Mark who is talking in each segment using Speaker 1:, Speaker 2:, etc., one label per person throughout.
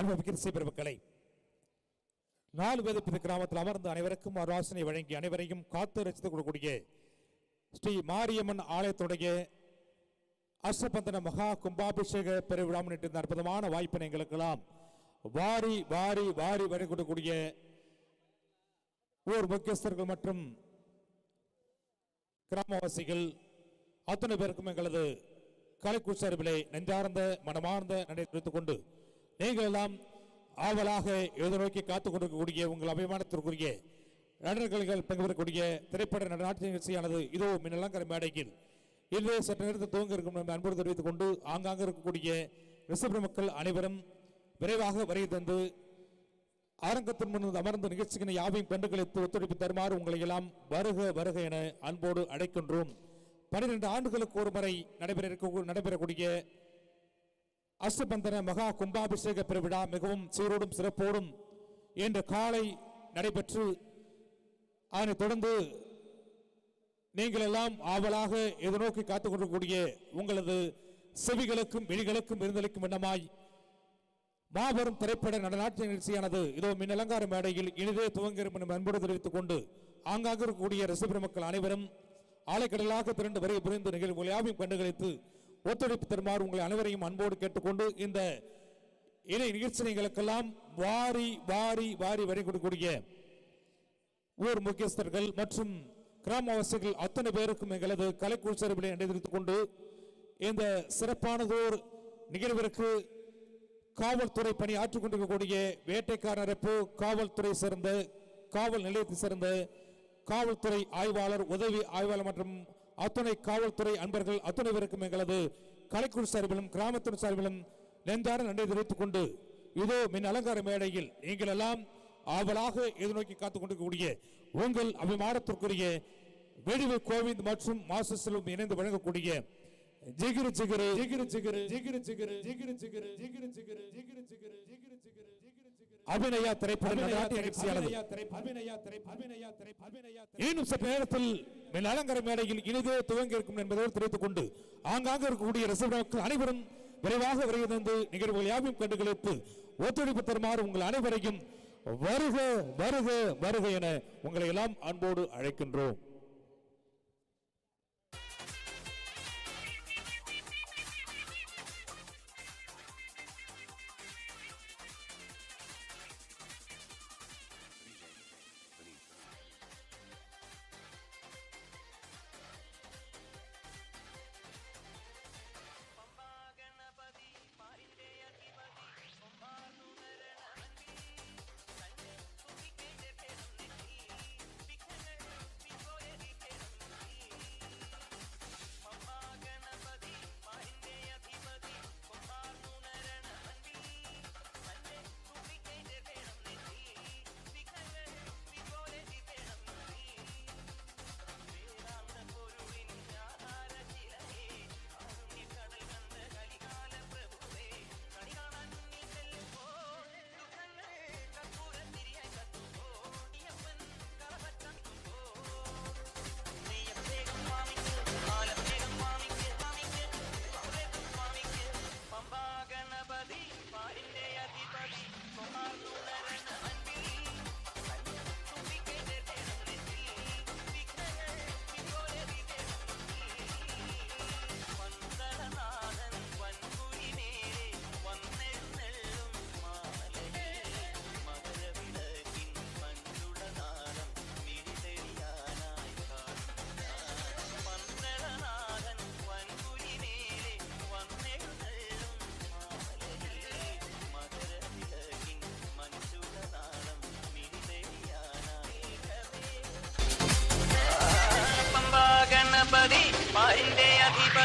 Speaker 1: அனுபவிக்கிற சீபெருமக்களை நாலு வேதப்பித கிராமத்தில் அமர்ந்து அனைவருக்கும் ஆலோசனை வழங்கி அனைவரையும் காத்து ரசித்து கொடுக்கக்கூடிய ஸ்ரீ மாரியம்மன் ஆலயத்துடைய அஷ்டபந்தன மகா கும்பாபிஷேக பெருவிழா முன்னிட்டு இந்த அற்புதமான வாய்ப்பினை எங்களுக்கெல்லாம் வாரி வாரி வாரி வரை கொடுக்கக்கூடிய ஊர் முக்கியஸ்தர்கள் மற்றும் கிராமவாசிகள் அத்தனை பேருக்கும் எங்களது கலைக்குள் சார்பிலே நெஞ்சார்ந்த மனமார்ந்த நன்றி தெரிவித்துக் கொண்டு நீங்கள் எல்லாம் ஆவலாக எதிர்நோக்கி காத்துக் கொடுக்கக்கூடிய உங்கள் அபிமானத்திற்குரிய நடனர்கள் பங்குபெறக்கூடிய திரைப்பட நாட்டு நிகழ்ச்சியானது இதோ மின்னலங்கர மேடையில். இன்று சற்று நேரத்தில் துவங்க இருக்கும் நம்ம அன்போடு தெரிவித்துக் கொண்டு ஆங்காங்க இருக்கக்கூடிய ரிசபர் மக்கள் அனைவரும் விரைவாக வருகை தந்து அரங்கத்தின் முன் அமர்ந்த நிகழ்ச்சிகளை யாவையும் கண்டுகளித்து ஒத்துழைப்பு தருமாறு உங்களை எல்லாம் வருக வருக என அன்போடு அழைக்கின்றோம். பன்னிரண்டு ஆண்டுகளுக்கு ஒரு முறை நடைபெற இருக்க நடைபெறக்கூடிய அஷ்டபந்தன மகா கும்பாபிஷேக பெருவிழா மிகவும் சீரோடும் சிறப்போடும் இன்று காலை நடைபெற்று அதனைத் தொடர்ந்து நீங்கள் எல்லாம் ஆவலாக எதிர்நோக்கி காத்துக் கொண்டிருக்கக்கூடிய உங்களது செவிகளுக்கும் விழிகளுக்கும் விருந்தளிக்கும் எண்ணமாய் மாபெரும் திரைப்பட நடனாட்சி நிகழ்ச்சியானது. இதோ மின் அலங்கார மேடையில் இனிதே துவங்கிரும் என அன்போடு தெரிவித்துக் கொண்டு ஆங்காங்க இருக்கக்கூடிய ரசிகர மக்கள் அனைவரும் ஆலைக்கடலாக திரண்டு வரை புரிந்து நிகழ்வு யாவையும் கண்டுகளித்து ஒத்துழைப்பு தருமாறு உங்களை அனைவரையும் அன்போடு கேட்டுக்கொண்டு இந்த இணை நிகழ்ச்சிகளுக்கெல்லாம் வாரி வாரி வாரி வரி கொடுக்கக்கூடிய ஊர் முக்கியஸ்தர்கள் மற்றும் கிராமவாசிகள் அத்தனை பேருக்கும் எங்களது கலைக்குழு சார்பிலே நன்றி கொண்டு இந்த சிறப்பானதோர் நிகழ்விற்கு காவல்துறை பணி ஆற்றிக் கொண்டிருக்கக்கூடிய வேட்டைக்காரரப்பு காவல்துறை சேர்ந்த காவல் நிலையத்தை சேர்ந்த காவல்துறை ஆய்வாளர் உதவி ஆய்வாளர் மற்றும் அத்துணை காவல்துறை அன்பர்கள் அத்துணை பேருக்கும் எங்களது கலைக்குழு சார்பிலும் கிராமத்தின் சார்பிலும் நெஞ்சார நன்றி தெரிவித்துக் கொண்டு இதோ மின் அலங்கார மேடையில் நீங்கள் எல்லாம் ஆவலாக எதிர்நோக்கி காத்துக் கொண்டிருக்கக்கூடிய உங்கள் அபிமானத்திற்குரிய வெடிவு கோவிந்த் மற்றும் மாஸ்டர் செல்வம் இணைந்து வழங்கக்கூடிய ஜிகிரு ஜிகிரு ஜிகிரு ஜிகிரு ஜிகிரு ஜிகிரு ஜிகிரு ஜிகிரு ஜிகிரு ஜிகிரு ஜிகிரு ஜிகிரு ஜிகிரு ஜிகிரு ஜிகிரு அபிநயா திரைப்பட நாட்டிய நிகழ்ச்சியானது இன்னும் சற்று நேரத்தில் அலங்கர மேடையில் இனிதே துவங்கி இருக்கும் என்பதோடு தெரிவித்துக் கொண்டு ஆங்காங்க இருக்கக்கூடிய ரசிகர்கள் அனைவரும் விரைவாக வருகை தந்து நிகழ்வுகள் யாவையும் கண்டுகளித்து ஒத்துழைப்பு தருமாறு உங்கள் அனைவரையும் வருக வருக வருக என உங்களை எல்லாம் அன்போடு அழைக்கின்றோம்.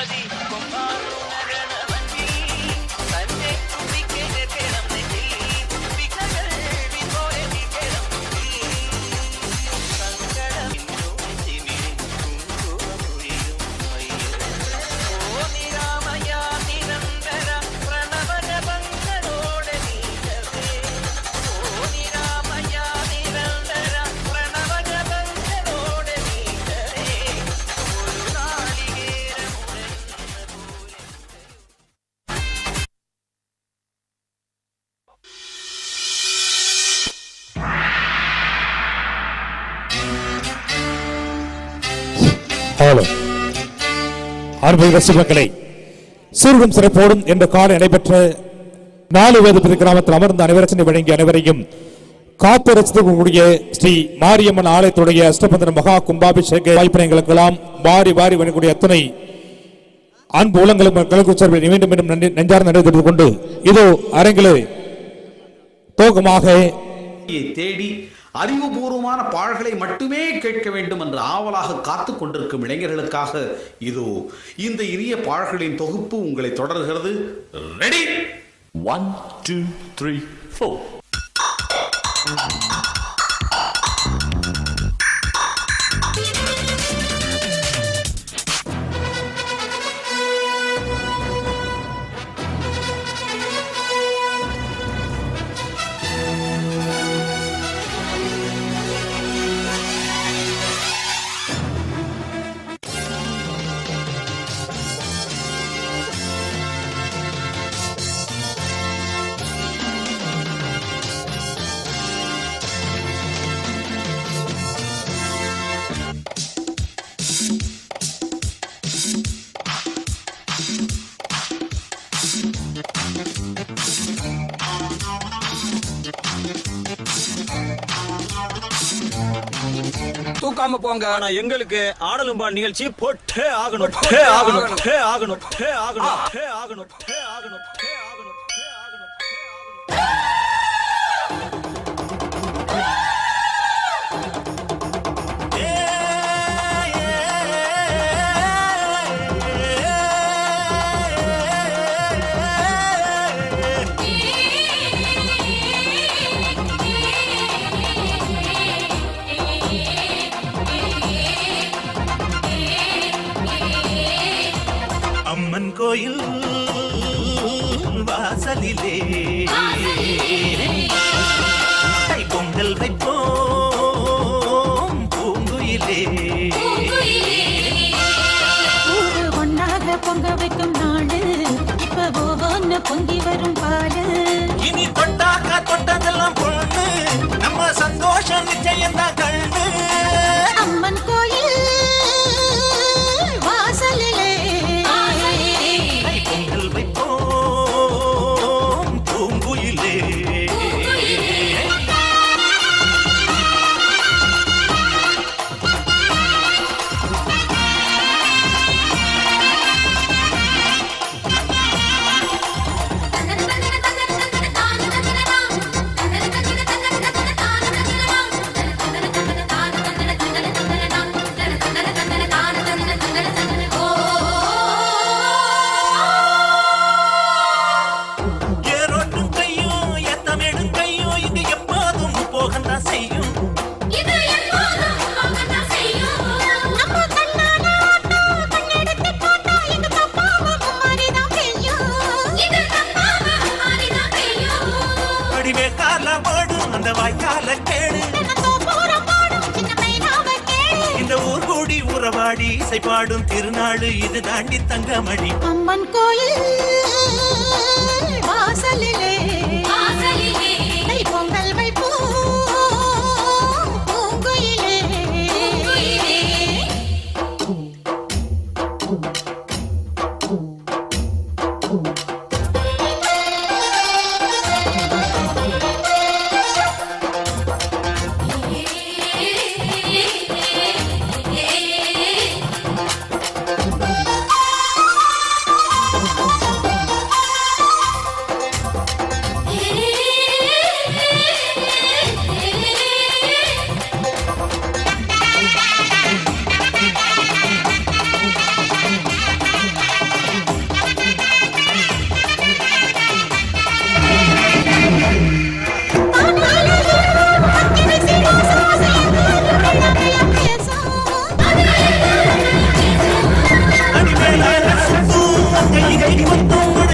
Speaker 2: Jersey. அன்பு
Speaker 1: ரசிகர்களை சீர்கும் சிறப்போடும் என்ற காலை நடைபெற்ற நாலு வேத கிராமத்தில் அமர்ந்த அனைவரசனை வழங்கிய அனைவரையும் காத்து ரசித்துக்கூடிய ஸ்ரீ மாரியம்மன் ஆலயத்துடைய அஷ்டபந்தன மகா கும்பாபிஷேக வாய்ப்பினைகளுக்கெல்லாம் வாரி வாரி வரக்கூடிய அத்தனை அன்பு உலங்களும் கலக்குச்சர்வை மீண்டும் மீண்டும் நன்றி நெஞ்சார்ந்த நன்றி கொண்டு இதோ அரங்கிலே தோகமாக
Speaker 3: தேடி அறிவுபூர்வமான பாடல்களை மட்டுமே கேட்க வேண்டும் என்று ஆவலாக காத்து கொண்டிருக்கும் இளைஞர்களுக்காக இதோ இந்த இனிய பாடல்களின் தொகுப்பு உங்களை தொடர்கிறது. Ready
Speaker 4: one two three four
Speaker 5: தூக்காம போங்க. ஆனா எங்களுக்கு ஆடலும்பா நிகழ்ச்சி போட்டே ஆகணும் ஆகணும் ஆகணும். ஆகணும்
Speaker 6: பொங்க வைக்கும் நாடு இப்ப ஒவ்வொன்னு பொங்கி வரும் பாடு.
Speaker 7: இனி தொட்டாக்கா தொட்டதெல்லாம் பாடி இசை பாடும் திருநாடு இது தாண்டி தங்கமணி.
Speaker 6: அம்மன் கோயில்.